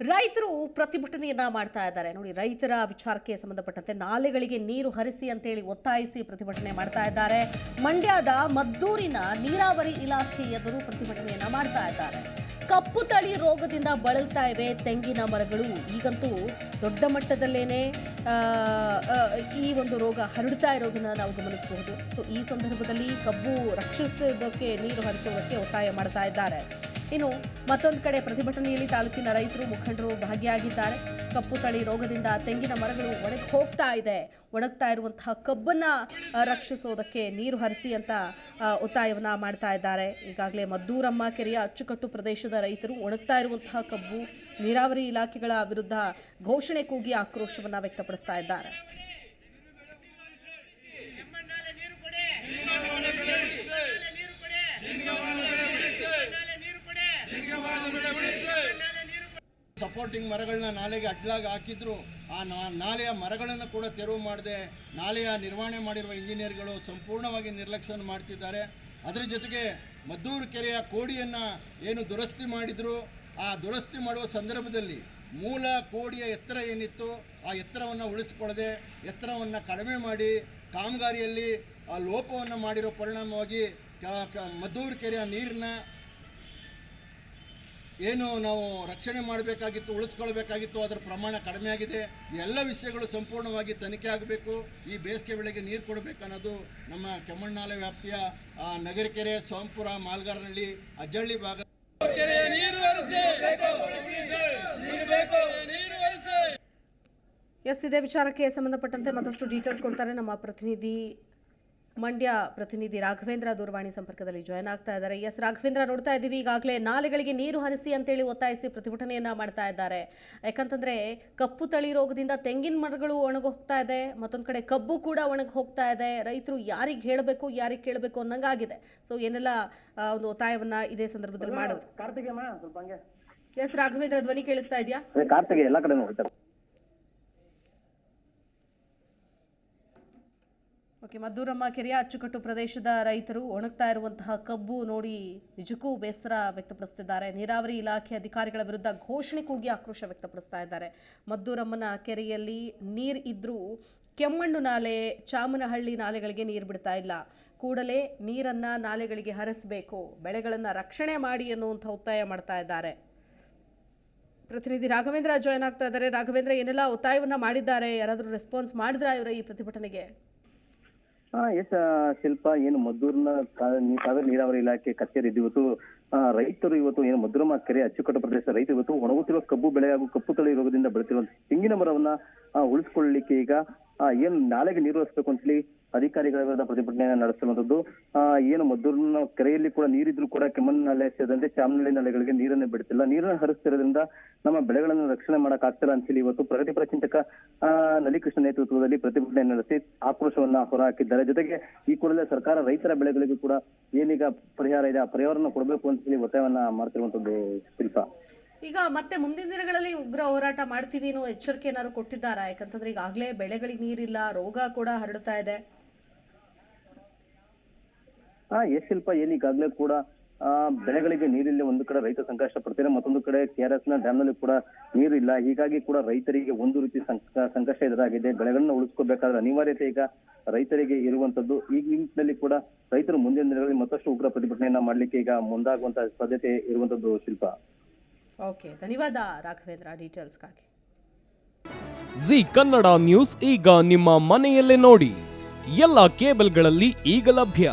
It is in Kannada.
ರೈತರು ಪ್ರತಿಭಟನೆಯನ್ನ ಮಾಡ್ತಾ ಇದ್ದಾರೆ. ನೋಡಿ, ರೈತರ ವಿಚಾರಕ್ಕೆ ಸಂಬಂಧಪಟ್ಟಂತೆ ನಾಲೆಗಳಿಗೆ ನೀರು ಹರಿಸಿ ಅಂತೇಳಿ ಒತ್ತಾಯಿಸಿ ಪ್ರತಿಭಟನೆ ಮಾಡ್ತಾ ಇದ್ದಾರೆ. ಮಂಡ್ಯದ ಮದ್ದೂರಿನ ನೀರಾವರಿ ಇಲಾಖೆ ಎದುರು ಪ್ರತಿಭಟನೆಯನ್ನ ಮಾಡ್ತಾ ಇದ್ದಾರೆ. ಕಪ್ಪು ತಳಿ ರೋಗದಿಂದ ಬಳಲ್ತಾ ಇವೆ, ತೆಂಗಿನ ಮರಗಳು. ಈಗಂತೂ ದೊಡ್ಡ ಮಟ್ಟದಲ್ಲೇನೆ ಈ ಒಂದು ರೋಗ ಹರಡ್ತಾ ಇರೋದನ್ನ ನಾವು ಗಮನಿಸಬಹುದು. ಸೊ ಈ ಸಂದರ್ಭದಲ್ಲಿ ಕಬ್ಬು ರಕ್ಷಿಸೋದಕ್ಕೆ, ನೀರು ಹರಿಸೋದಕ್ಕೆ ಒತ್ತಾಯ ಮಾಡ್ತಾ ಇದ್ದಾರೆ. ಇನ್ನು ಮತ್ತೊಂದು ಕಡೆ ಪ್ರತಿಭಟನೆಯಲ್ಲಿ ತಾಲೂಕಿನ ರೈತರು ಮುಖಂಡರು ಭಾಗಿಯಾಗಿದ್ದಾರೆ. ಕಪ್ಪು ತಳಿ ರೋಗದಿಂದ ತೆಂಗಿನ ಮರಗಳು ಒಣಗಿ ಹೋಗ್ತಾ ಇದೆ. ಒಣಗ್ತಾ ಇರುವಂತಹ ಕಬ್ಬನ್ನ ರಕ್ಷಿಸೋದಕ್ಕೆ ನೀರು ಹರಿಸಿ ಅಂತ ಒತ್ತಾಯವನ್ನ ಮಾಡ್ತಾ ಇದ್ದಾರೆ. ಈಗಾಗಲೇ ಮದ್ದೂರಮ್ಮ ಕೆರೆಯ ಅಚ್ಚುಕಟ್ಟು ಪ್ರದೇಶದ ರೈತರು ಒಣಗ್ತಾ ಇರುವಂತಹ ಕಬ್ಬು, ನೀರಾವರಿ ಇಲಾಖೆಗಳ ವಿರುದ್ಧ ಘೋಷಣೆ ಕೂಗಿ ಆಕ್ರೋಶವನ್ನ ವ್ಯಕ್ತಪಡಿಸ್ತಾ ಇದ್ದಾರೆ ಕೆಮ್ಮಣ್ಣಾಲೆ ನೀರು ಕೊಡಿ ಕೆಮ್ಮಣ್ಣಾಲೆ ನೀರು ಕೊಡಿ ಕೆಮ್ಮಣ್ಣಾಲೆ ನೀರು ಕೊಡಿ ಕೆಮ್ಮಣ್ಣಾಲೆ ನೀರು ಕೊಡಿ ಸಪೋರ್ಟಿಂಗ್ ಮರಗಳನ್ನ ನಾಲೆಗೆ ಅಡ್ಡಲಾಗಿ ಹಾಕಿದ್ರು, ಆ ನಾಲೆಯ ಮರಗಳನ್ನು ಕೂಡ ತೆರವು ಮಾಡದೆ, ನಾಲೆಯ ನಿರ್ವಹಣೆ ಮಾಡಿರುವ ಇಂಜಿನಿಯರ್ಗಳು ಸಂಪೂರ್ಣವಾಗಿ ನಿರ್ಲಕ್ಷ್ಯ ಮಾಡ್ತಿದ್ದಾರೆ. ಅದರ ಜೊತೆಗೆ ಮದ್ದೂರು ಕೆರೆಯ ಕೋಡಿಯನ್ನು ಏನು ದುರಸ್ತಿ ಮಾಡಿದ್ರು, ಆ ದುರಸ್ತಿ ಮಾಡುವ ಸಂದರ್ಭದಲ್ಲಿ ಮೂಲ ಕೋಡಿಯ ಎತ್ತರ ಏನಿತ್ತು, ಆ ಎತ್ತರವನ್ನು ಉಳಿಸಿಕೊಳ್ಳದೆ, ಎತ್ತರವನ್ನು ಕಡಿಮೆ ಮಾಡಿ, ಕಾಮಗಾರಿಯಲ್ಲಿ ಆ ಲೋಪವನ್ನು ಮಾಡಿರೋ ಪರಿಣಾಮವಾಗಿ ಮದ್ದೂರು ಕೆರೆಯ ನೀರನ್ನ ಏನು ನಾವು ರಕ್ಷಣೆ ಮಾಡಬೇಕಾಗಿತ್ತು ಉಳಿಸ್ಕೊಳ್ಬೇಕಾಗಿತ್ತು ಅದರ ಪ್ರಮಾಣ ಕಡಿಮೆ ಆಗಿದೆ. ಎಲ್ಲ ವಿಷಯಗಳು ಸಂಪೂರ್ಣವಾಗಿ ತನಿಖೆ ಆಗಬೇಕು. ಈ ಬೇಸಿಗೆ ಬೆಳೆಗೆ ನೀರು ಕೊಡಬೇಕು ಅನ್ನೋದು ನಮ್ಮ ಕೆಮ್ಮಣ್ಣಾಲೆ ವ್ಯಾಪ್ತಿಯ ಆ, ನಗರಕೆರೆ ಸೋಂಪುರ ಮಾಲ್ಗಾರನಹಳ್ಳಿ ಅಜ್ಜಳ್ಳಿ ಭಾಗ ಎಸ್ ಇದೇ ವಿಚಾರಕ್ಕೆ ಸಂಬಂಧಪಟ್ಟಂತೆ ಮತ್ತಷ್ಟು ಡೀಟೇಲ್ಸ್ ಕೊಡ್ತಾರೆ ನಮ್ಮ ಪ್ರತಿನಿಧಿ ಮಂಡ್ಯ ಪ್ರತಿನಿಧಿ ರಾಘವೇಂದ್ರ ದೂರವಾಣಿ ಸಂಪರ್ಕದಲ್ಲಿ ಜಾಯ್ನ್ ಆಗ್ತಾ ಇದ್ದಾರೆ. ಎಸ್ ರಾಘವೇಂದ್ರ ನೋಡ್ತಾ ಇದ್ದೀವಿ. ಈಗಾಗಲೇ ನಾಲೆಗಳಿಗೆ ನೀರು ಹರಿಸಿ ಅಂತೇಳಿ ಒತ್ತಾಯಿಸಿ ಪ್ರತಿಭಟನೆಯನ್ನ ಮಾಡ್ತಾ ಇದ್ದಾರೆ. ಯಾಕಂತಂದ್ರೆ ಕಪ್ಪು ತಳಿ ರೋಗದಿಂದ ತೆಂಗಿನ ಮರಗಳು ಒಣಗಿ ಹೋಗ್ತಾ ಇದೆ. ಮತ್ತೊಂದು ಕಡೆ ಕಬ್ಬು ಕೂಡ ಒಣಗಿ ಹೋಗ್ತಾ ಇದೆ. ರೈತರು ಯಾರಿಗೆ ಹೇಳಬೇಕು ಯಾರಿಗೆ ಕೇಳಬೇಕು ಅನ್ನಂಗಾಗಿದೆ. ಸೊ ಏನೆಲ್ಲ ಒಂದು ಒತ್ತಾಯವನ್ನ ಇದೇ ಸಂದರ್ಭದಲ್ಲಿ ಮಾಡೋದು ಎಸ್ ರಾಘವೇಂದ್ರ ಧ್ವನಿ ಕೇಳಿಸ್ತಾ ಇದೆಯಾ ಅದೇ ಕಾರ್ತಿಗೆ ಎಲ್ಲ ಕಡೆ ಹೋಗ್ತಾರೆ ಓಕೆ, ಮದ್ದೂರಮ್ಮ ಕೆರೆಯ ಅಚ್ಚುಕಟ್ಟು ಪ್ರದೇಶದ ರೈತರು ಒಣಗ್ತಾ ಇರುವಂತಹ ಕಬ್ಬು ನೋಡಿ ನಿಜಕ್ಕೂ ಬೇಸರ ವ್ಯಕ್ತಪಡಿಸ್ತಿದ್ದಾರೆ. ನೀರಾವರಿ ಇಲಾಖೆ ಅಧಿಕಾರಿಗಳ ವಿರುದ್ಧ ಘೋಷಣೆ ಕೂಗಿ ಆಕ್ರೋಶ ವ್ಯಕ್ತಪಡಿಸ್ತಾ ಇದ್ದಾರೆ. ಮದ್ದೂರಮ್ಮನ ಕೆರೆಯಲ್ಲಿ ನೀರು ಇದ್ದರೂ ಕೆಮ್ಮಣ್ಣು ನಾಲೆ, ಚಾಮನಹಳ್ಳಿ ನಾಲೆಗಳಿಗೆ ನೀರು ಬಿಡ್ತಾ ಇಲ್ಲ. ಕೂಡಲೇ ನೀರನ್ನ ನಾಲೆಗಳಿಗೆ ಹರಿಸಬೇಕು, ಬೆಳೆಗಳನ್ನು ರಕ್ಷಣೆ ಮಾಡಿ ಅನ್ನುವಂಥ ಒತ್ತಾಯ ಮಾಡ್ತಾ ಇದ್ದಾರೆ. ಪ್ರತಿನಿಧಿ ರಾಘವೇಂದ್ರ ಜಾಯ್ನ್ ಆಗ್ತಾ ಇದ್ದಾರೆ. ರಾಘವೇಂದ್ರ, ಏನೆಲ್ಲ ಒತ್ತಾಯವನ್ನ ಮಾಡಿದ್ದಾರೆ? ಯಾರಾದರೂ ರೆಸ್ಪಾನ್ಸ್ ಮಾಡಿದ್ರ ಇವರ ಈ ಪ್ರತಿಭಟನೆಗೆ? ಎಸ್ ಶಿಲ್ಪ ಏನು ಮದ್ದೂರಿನ ಕಾವೇರಿ ನೀರಾವರಿ ಇಲಾಖೆ ಕಚೇರಿ ಇವತ್ತು ರೈತರು ಇವತ್ತು ಏನು ಮದ್ದೂರಮ್ಮ ಕೆರೆ ಅಚ್ಚುಕಟ್ಟು ಪ್ರದೇಶದ ರೈತರು ಇವತ್ತು ಒಣಗುತ್ತಿರುವ ಕಬ್ಬು ಬೆಳೆ ಹಾಗೂ ಕಪ್ಪು ತಳಿ ರೋಗದಿಂದ ಬೆಳೆತಿರುವ ತೆಂಗಿನ ಮರವನ್ನ ಆ, ಉಳಿಸ್ಕೊಳ್ಳಿಕ್ಕೆ ಈಗ ಏನು ನಾಲೆಗೆ ನೀರು ಹರಿಸಬೇಕು ಅಂತೇಳಿ ಅಧಿಕಾರಿಗಳ ವಿರುದ್ಧ ಪ್ರತಿಭಟನೆಯನ್ನು ನಡೆಸಿರುವಂತದ್ದು ಏನು ಮದ್ದೂರಿನ ಕೆರೆಯಲ್ಲಿ ಕೂಡ ನೀರಿದ್ರು ಕೂಡ ಕೆಮ್ಮನ್ ನಾಲೆ ಸೇರಿದಂತೆ ಚಾಮನಳ್ಳಿ ನಾಲೆಗಳಿಗೆ ನೀರನ್ನು ಬಿಡ್ತಿಲ್ಲ ನೀರನ್ನು ಹರಿಸ್ತಿರೋದ್ರಿಂದ ನಮ್ಮ ಬೆಳೆಗಳನ್ನು ರಕ್ಷಣೆ ಮಾಡಕ್ ಆಗ್ತಿಲ್ಲ ಅಂತೇಳಿ ಇವತ್ತು ಪ್ರಗತಿಪರ ಚಿಂತಕ ನಲಿಕೃಷ್ಣ ನೇತೃತ್ವದಲ್ಲಿ ಪ್ರತಿಭಟನೆ ನಡೆಸಿ ಆಕ್ರೋಶವನ್ನ ಹೊರಹಾಕಿದ್ದಾರೆ. ಜೊತೆಗೆ ಈ ಕೂಡಲೇ ಸರ್ಕಾರ ರೈತರ ಬೆಳೆಗಳಿಗೂ ಕೂಡ ಏನೀಗ ಪರಿಹಾರ ಇದೆ, ಆ ಪರಿಹಾರನ ಕೊಡಬೇಕು ಅಂತ ಹೇಳಿ ಒತ್ತಾಯವನ್ನ ಮಾಡ್ತಿರುವಂತದ್ದು ಶಿಲ್ಪ ಈಗ ಮತ್ತೆ ಮುಂದಿನ ದಿನಗಳಲ್ಲಿ ಉಗ್ರ ಹೋರಾಟ ಮಾಡ್ತೀವಿ ಅನ್ನೋ ಎಚ್ಚರಿಕೆ ಏನಾದ್ರು ಕೊಟ್ಟಿದ್ದಾರಾ? ಯಾಕಂತಂದ್ರೆ ಈಗಾಗಲೇ ಬೆಳೆಗಳಿಗೆ ನೀರಿಲ್ಲ, ರೋಗ ಕೂಡ ಹರಡ್ತಾ ಇದೆ. ಆ ಎಸ್ ಶಿಲ್ಪ ಏನೀಗಾಗ್ಲೇ ಕೂಡ ಆ ಬೆಳೆಗಳಿಗೆ ನೀರಿಲ್ಲ ಒಂದು ಕಡೆ ರೈತ ಸಂಕಷ್ಟ ಪಡ್ತಾರೆ ಮತ್ತೊಂದು ಕಡೆ ಕೆಆರ್ಎಸ್ನ ಡ್ಯಾಮ್ನಲ್ಲಿ ಕೂಡ ನೀರಿಲ್ಲ ಇಲ್ಲ. ಹೀಗಾಗಿ ಕೂಡ ರೈತರಿಗೆ ಒಂದು ರೀತಿ ಸಂಕ- ಸಂಕಷ್ಟ ಎದುರಾಗಿದೆ. ಬೆಳೆಗಳನ್ನ ಉಳಿಸ್ಕೋಬೇಕಾದ್ರೆ ಅನಿವಾರ್ಯತೆ ಈಗ ರೈತರಿಗೆ ಇರುವಂತದ್ದು. ಈ ನಿಟ್ಟಿನಲ್ಲಿ ಕೂಡ ರೈತರು ಮುಂದಿನ ದಿನಗಳಲ್ಲಿ ಮತ್ತಷ್ಟು ಉಗ್ರ ಪ್ರತಿಭಟನೆಯನ್ನ ಮಾಡ್ಲಿಕ್ಕೆ ಈಗ ಮುಂದಾಗುವಂತ ಸಾಧ್ಯತೆ ಇರುವಂತದ್ದು ಶಿಲ್ಪ. ಓಕೆ ಧನ್ಯವಾದ ರಾಘವೇಂದ್ರ ಡೀಟೇಲ್ಸ್ಗಾಗಿ ಜಿ ಕನ್ನಡ ನ್ಯೂಸ್ ಈಗ ನಿಮ್ಮ ಮನೆಯಲ್ಲೇ ನೋಡಿ. ಎಲ್ಲ ಕೇಬಲ್ಗಳಲ್ಲಿ ಈಗ ಲಭ್ಯ.